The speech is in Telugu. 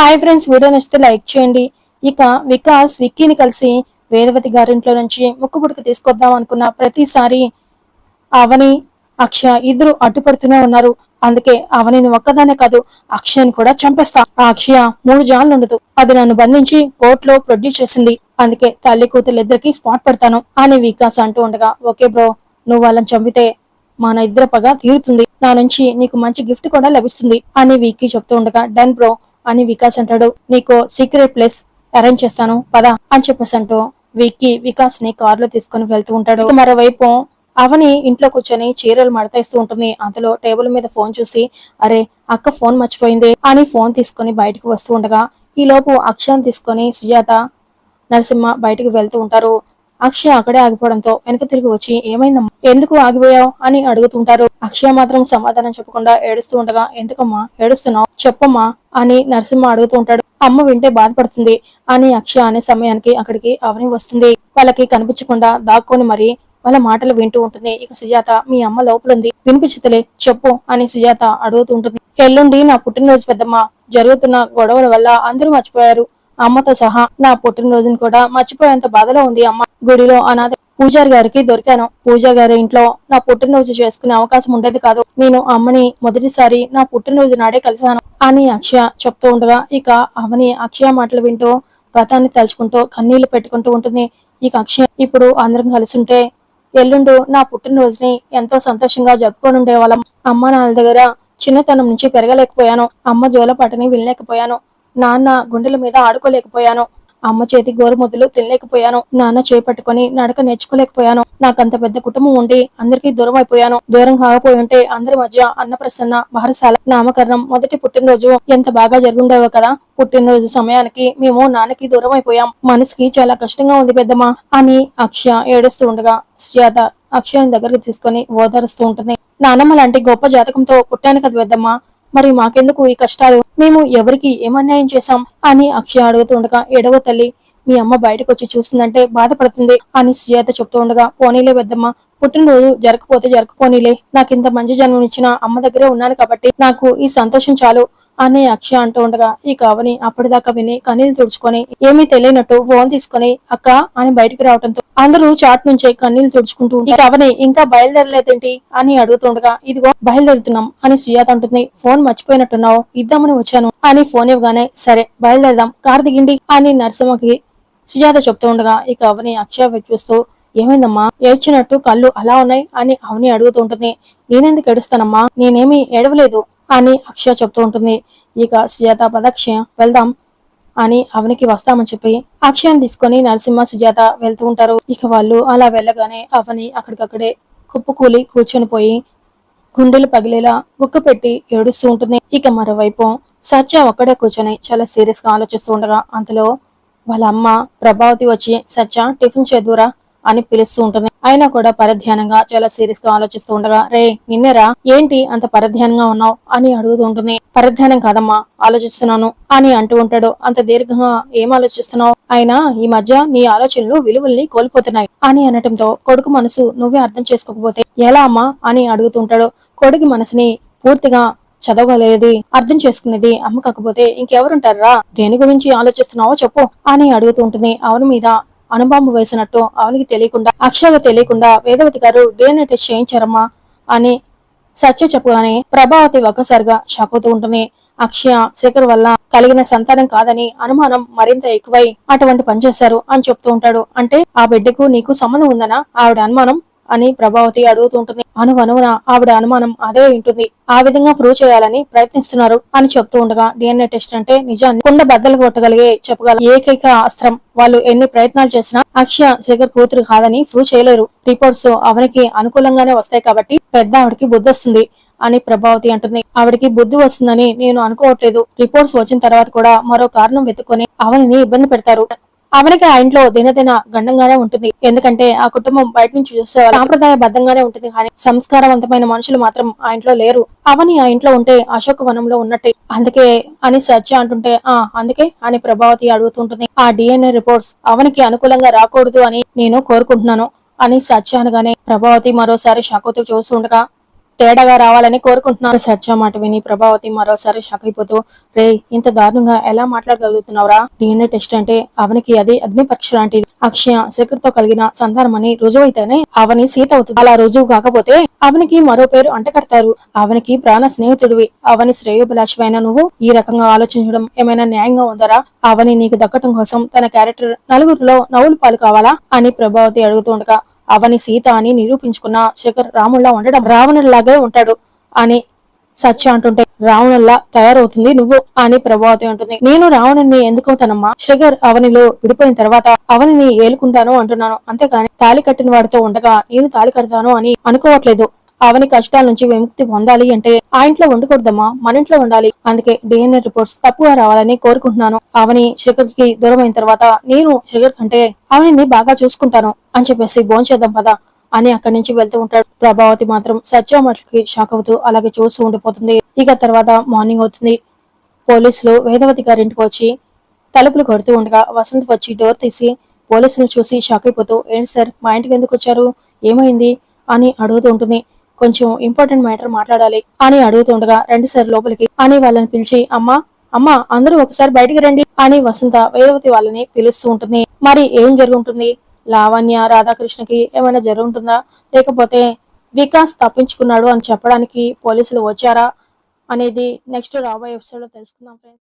హాయ్ ఫ్రెండ్స్ వీడియో నచ్చితే లైక్ చేయండి. ఇక వికాస్ విక్కీని కలిసి వేదవతి గారింట్లో నుంచి ముక్కు పుడక తీసుకొద్దాం అనుకున్న ప్రతిసారి అవని అక్ష ఇద్దరు అడ్డుపడుతూనే ఉన్నారు. అందుకే అవనిని ఒక్కదానే కాదు అక్షయని కూడా చంపేస్తా. ఆ అక్షయ మూడు జాన్లు ఉండదు. అది నన్ను బంధించి కోర్టులో ప్రొడ్యూస్ చేసింది. అందుకే తల్లి కూతురు ఇద్దరికి స్పాట్ పెడతాను అని వికాస్ అంటూ ఉండగా ఓకే బ్రో నువ్వు వాళ్ళని చంపితే మన ఇద్దరు పగ తీరుతుంది. నా నుంచి నీకు మంచి గిఫ్ట్ కూడా లభిస్తుంది అని విక్కీ చెప్తూ ఉండగా డన్ బ్రో అని వికాస్ అంటాడు. నీకు సీక్రెట్ ప్లేస్ అరేంజ్ చేస్తాను. పదా అని చెప్పేసి అంటూ విక్కీ వికాస్ని కారులో తీసుకుని వెళ్తూ ఉంటాడు. మరోవైపు అవని ఇంట్లో కూర్చొని చీరలు మడతేస్తూ ఉంటుంది. అందులో టేబుల్ మీద ఫోన్ చూసి అరే అక్క ఫోన్ మర్చిపోయింది అని ఫోన్ తీసుకుని బయటకు వస్తూ ఉండగా ఈ లోపు అక్షయం తీసుకొని సుజాత నరసింహ బయటకు వెళ్తూ ఉంటారు. అక్షయ అక్కడే ఆగిపోవడంతో వెనక తిరిగి వచ్చి ఏమైందమ్మా? ఎందుకు ఆగిపోయావు? అని అడుగుతుంటారు. అక్షయ మాత్రం సమాధానం చెప్పకుండా ఏడుస్తూ ఉండగా ఎందుకమ్మా? ఏడుస్తున్నావు? చెప్పమ్మా? అని నరసింహ అడుగుతూ ఉంటాడు. అమ్మ వింటే బాధపడుతుంది అని అక్షయ అనే సమయానికి అక్కడికి అవని వస్తుంది. వాళ్ళకి కనిపించకుండా దాక్కొని మరి వాళ్ళ మాటలు వింటూ ఉంటుంది. ఇక సుజాత మీ అమ్మ లోపలుంది. వినిపించతలే చెప్పు అని సుజాత అడుగుతూ ఉంటుంది. ఎల్లుండి నా పుట్టినరోజు పెద్దమ్మ. జరుగుతున్న గొడవల వల్ల అందరూ మర్చిపోయారు. అమ్మతో సహా నా పుట్టినరోజును కూడా మర్చిపోయేంత బాధలో ఉంది అమ్మ. గుడిలో అనాథ పూజారి గారికి దొరికాను. పూజారి గారి ఇంట్లో నా పుట్టినరోజు చేసుకునే అవకాశం ఉండేది కాదు. నేను అమ్మని మొదటిసారి నా పుట్టినరోజు నాడే కలిశాను అని అక్షయ చెప్తూ ఉండగా ఇక అవని అక్షయ మాటలు వింటూ గతాన్ని తలుచుకుంటూ కన్నీళ్ళు పెట్టుకుంటూ ఉంటుంది. ఇక అక్షయ ఇప్పుడు అందరం కలిసి ఉంటే ఎల్లుండు నా పుట్టినరోజుని ఎంతో సంతోషంగా జరుపుకొని ఉండేవాళ్ళం అమ్మ నాన్న దగ్గర చిన్నతనం నుంచి పెరగలేకపోయాను. అమ్మ జోలపాటని వినలేకపోయాను. నాన్న గుండెల మీద ఆడుకోలేకపోయాను. అమ్మ చేతి గోరుముద్దలు తినలేకపోయాను. నాన్న చేపట్టుకొని నడక నేర్చుకోలేకపోయాను. నాకంత పెద్ద కుటుంబం ఉండి అందరికీ దూరం అయిపోయాను దూరం కాకపోయి ఉంటే అందరి మధ్య అన్నప్రసన్న బహరశాల నామకరణం మొదటి పుట్టినరోజు. ఎంత బాగా జరుగుండేవో కదా. పుట్టినరోజు సమయానికి మేము నాన్నకి దూరం అయిపోయాం మనసుకి చాలా కష్టంగా ఉంది పెద్దమ్మా అని అక్షయ ఏడుస్తూ ఉండగా సుజాత అక్షయని దగ్గరికి తీసుకొని ఓదారుస్తూ ఉంటుంది. నానమ్మ లాంటి గొప్ప జాతకంతో పుట్టాను కదా పెద్దమ్మా. మరి మాకెందుకు ఈ కష్టాలు? మేము ఎవరికి ఏమన్యాయం చేశాం? అని అక్షయ అడుగుతుండగా ఎడవ తల్లి మీ అమ్మ బయటకు వచ్చి చూస్తుందంటే బాధపడుతుంది అని సుజాత చెప్తూ ఉండగా పోనీలే పెద్దమ్మ పుట్టినరోజు జరగకపోతే జరగపోనీలే నాకు ఇంత మంచి జన్మనిచ్చిన అమ్మ దగ్గరే ఉన్నాను కాబట్టి నాకు ఈ సంతోషం చాలు. అని అక్షయ అంటూ ఉండగా ఈ కావని అప్పటిదాకా విని కన్నీళ్ళు తుడుచుకొని ఏమీ తెలియనట్టు ఫోన్ తీసుకొని అక్క అని బయటికి రావడంతో అందరూ చాట్ నుంచే కన్నీళ్ళు తుడుచుకుంటూ ఈ కావని ఇంకా బయలుదేరలేదేంటి అని అడుగుతుండగా ఇదిగో బయలుదేరుతున్నాం అని సుజాత అంటుంది. ఫోన్ మర్చిపోయినట్టున్నావు ఇద్దామని వచ్చాను అని ఫోన్ ఇవ్వగానే సరే బయలుదేరదాం కార్ దిగిండి అని నరసింహకి సుజాత చెప్తూ ఉండగా ఇక అవని అక్షయ చూస్తూ ఏమైందమ్మా ఏడ్చినట్టు కళ్ళు అలా ఉన్నాయి అని అవని అడుగుతూ ఉంటుంది. నేనెందుకు ఏడుస్తానమ్మా నేనేమి ఏడవలేదు అని అక్షయ చెప్తూ ఉంటుంది. ఇక సుజాత పదక్ష వెళ్దాం అని అవనికి వస్తామని చెప్పి అక్షయాన్ని తీసుకొని నరసింహ సుజాత వెళ్తూ ఉంటారు. ఇక వాళ్ళు అలా వెళ్ళగానే అవని అక్కడికక్కడే కుప్పకూలి కూర్చొని పోయి గుండెలు పగిలేలా గుక్క పెట్టి ఏడుస్తూ ఉంటుంది. ఇక మరోవైపు సత్య ఒక్కడే కూర్చొని చాలా సీరియస్గా ఆలోచిస్తూ ఉండగా అంతలో వాళ్ళ అమ్మ ప్రభావతి వచ్చి సత్య టిఫిన్ చేదురా అని పిలుస్తూ ఉంటుంది. అయినా కూడా పరధ్యానంగా చాలా సీరియస్గా ఆలోచిస్తూ ఉండగా రే నిన్నేరా? ఏంటి అంత పరధ్యానంగా ఉన్నావు? అని అడుగుతూ ఉంటుంది. పరధ్యానం కాదమ్మా ఆలోచిస్తున్నాను అని అంటూ ఉంటాడు. అంత దీర్ఘంగా ఏం ఆలోచిస్తున్నావు? అయినా ఈ మధ్య నీ ఆలోచనలు విలువల్ని కోల్పోతున్నాయి అని అనటంతో కొడుకు మనసు నువ్వే అర్థం చేసుకోకపోతే ఎలా అమ్మా? అని అడుగుతుంటాడు కొడుకు మనసుని పూర్తిగా చదవలేది. అర్థం చేసుకునేది అమ్మ కాకపోతే ఇంకెవరుంటారా దేని గురించి ఆలోచిస్తున్నావో చెప్పు అని అడుగుతూ ఉంటుంది. అవును మీద అణుబాంబు వేసినట్టు అవనికి తెలియకుండా అక్షయగా తెలియకుండా వేదవతి గారు డిఎన్ఏ టెస్ట్ చేయించారమ్మా అని సత్య చెప్పగానే ప్రభావతి ఒక్కసారిగా షాక్ అవుతూ ఉంటుంది. అక్షయ శేఖర్ వల్ల కలిగిన సంతానం కాదని అనుమానం మరింత ఎక్కువై అటువంటి పనిచేశారు అని చెప్తూ ఉంటాడు. అంటే ఆ బిడ్డకు నీకు సంబంధం ఉందనా? ఆవిడ అనుమానం అని ప్రభావతి అడుగుతుంటుంది. అనువనువున ఆవిడ అనుమానం అదే ఉంటుంది ఆ విధంగా ప్రూవ్ చేయాలని ప్రయత్నిస్తున్నారు అని చెప్తూ ఉండగా డిఎన్ఏ టెస్ట్ అంటే నిజాన్ని కుండ బద్దలు కొట్టగలిగే చెప్పగల ఏకైక అస్త్రం. వాళ్ళు ఎన్ని ప్రయత్నాలు చేసినా అక్షయ శేఖర్ కూతురు కాదని ప్రూవ్ చేయలేరు. రిపోర్ట్స్ అవనికి అనుకూలంగానే వస్తాయి కాబట్టి పెద్ద ఆవిడకి బుద్ధి వస్తుంది అని ప్రభావతి అంటుంది. ఆవిడకి బుద్ధి వస్తుందని నేను అనుకోవట్లేదు. రిపోర్ట్స్ వచ్చిన తర్వాత కూడా మరో కారణం వెతుక్కొని అవనిని ఇబ్బంది పెడతారు. అవనికి ఆ ఇంట్లో దినదిన గండంగానే ఉంటుంది. ఎందుకంటే ఆ కుటుంబం బయట నుంచి చూస్తే సాంప్రదాయ బద్ధంగానే ఉంటుంది కానీ సంస్కారవంతమైన మనుషులు మాత్రం ఆ ఇంట్లో లేరు. అవని ఆ ఇంట్లో ఉంటే అశోక వనంలో ఉన్నట్టే. అందుకే అని సత్య అంటుంటే ఆ అందుకే అని ప్రభావతి అడుగుతుంటుంది. ఆ డిఎన్ఏ రిపోర్ట్స్ అవనికి అనుకూలంగా రాకూడదు అని నేను కోరుకుంటున్నాను అని సత్య అనగానే ప్రభావతి మరోసారి షాకుతో చూస్తుండగా తేడాగా రావాలని కోరుకుంటున్నాను. సత్య మాట విని ప్రభావతి మరోసారి షాక్ అయిపోతూ రే ఇంత దారుణంగా ఎలా మాట్లాడగలుగుతున్నావురా? డిఎన్ఏ టెస్ట్ అంటే అవనికి అది అగ్ని పరీక్ష లాంటిది. అక్షయ శేఖర్తో కలిగిన సంధానమని రుజువు రుజువైతేనే అవని సీత అవుతుంది. అలా రుజువు కాకపోతే అవనికి మరో పేరు అంటకడతారు. అవనికి ప్రాణ స్నేహితుడివి. అవని శ్రేయోభిలాషమైన నువ్వు? ఈ రకంగా ఆలోచించడం ఏమైనా న్యాయంగా ఉందరా? అవని నీకు దక్కటం కోసం తన క్యారెక్టర్ నలుగురిలో నవ్వులు పాలు కావాలా? అని ప్రభావతి అడుగుతుండగా అవని సీత అని నిరూపించుకున్న శేఖర్ రాముల్లా ఉండడం రావణుల్లాగే ఉంటాడు అని సత్య అంటుంటే రావణుల్లా తయారవుతుంది నువ్వు అని ప్రభావతి అంటుంది. నేను రావణుని ఎందుకు అవుతానమ్మా శేఖర్ అవనిలో విడిపోయిన తర్వాత అవనిని ఏలుకుంటాను అంటున్నాను. అంతేకాని తాలి కట్టిన వాడితో ఉండగా నేను తాలి కడతాను అని అనుకోవట్లేదు. అవని కష్టాల నుంచి విముక్తి పొందాలి అంటే ఆ ఇంట్లో ఉండకూడదమ్మా మన ఇంట్లో ఉండాలి అందుకే డిఎన్ఏ రిపోర్ట్స్ తప్పుగా రావాలని కోరుకుంటున్నాను. అవని శిఖర్కి దూరం అయిన తర్వాత నేను శిఖర్ కంటే అవనిని బాగా చూసుకుంటాను అని చెప్పేసి భోంచేద్దాం పదా అని అక్కడి నుంచి వెళ్తూ ఉంటాడు. ప్రభావతి మాత్రం సత్య షాక్ అవుతూ అలాగే చూస్తూ ఉండిపోతుంది. ఇక తర్వాత మార్నింగ్ అవుతుంది. పోలీసులు వేదవతి గారింటికి వచ్చి తలుపులు కొడుతూ ఉండగా వసంత్ వచ్చి డోర్ తీసి పోలీసులు చూసి షాక్ అయిపోతూ ఏంటి సార్ మా ఇంటికి ఎందుకు వచ్చారు? ఏమైంది? అని అడుగుతూ ఉంటుంది. కొంచెం ఇంపార్టెంట్ మ్యాటర్ మాట్లాడాలి అని అడుగుతుండగా రెండు సార్ లోపలికి అని వాళ్ళని పిలిచి అమ్మా అమ్మా అందరూ ఒకసారి బయటికి రండి అని వసంత వేదవతి వాళ్ళని పిలుస్తూ ఉంటుంది. మరి ఏం జరుగుంటుంది? లావణ్య రాధాకృష్ణకి ఏమైనా జరుగుంటుందా? లేకపోతే వికాస్ తప్పించుకున్నాడు అని చెప్పడానికి పోలీసులు వచ్చారా? అనేది నెక్స్ట్ రాబోయే ఎపిసోడ్లో తెలుసుకుందాం ఫ్రెండ్స్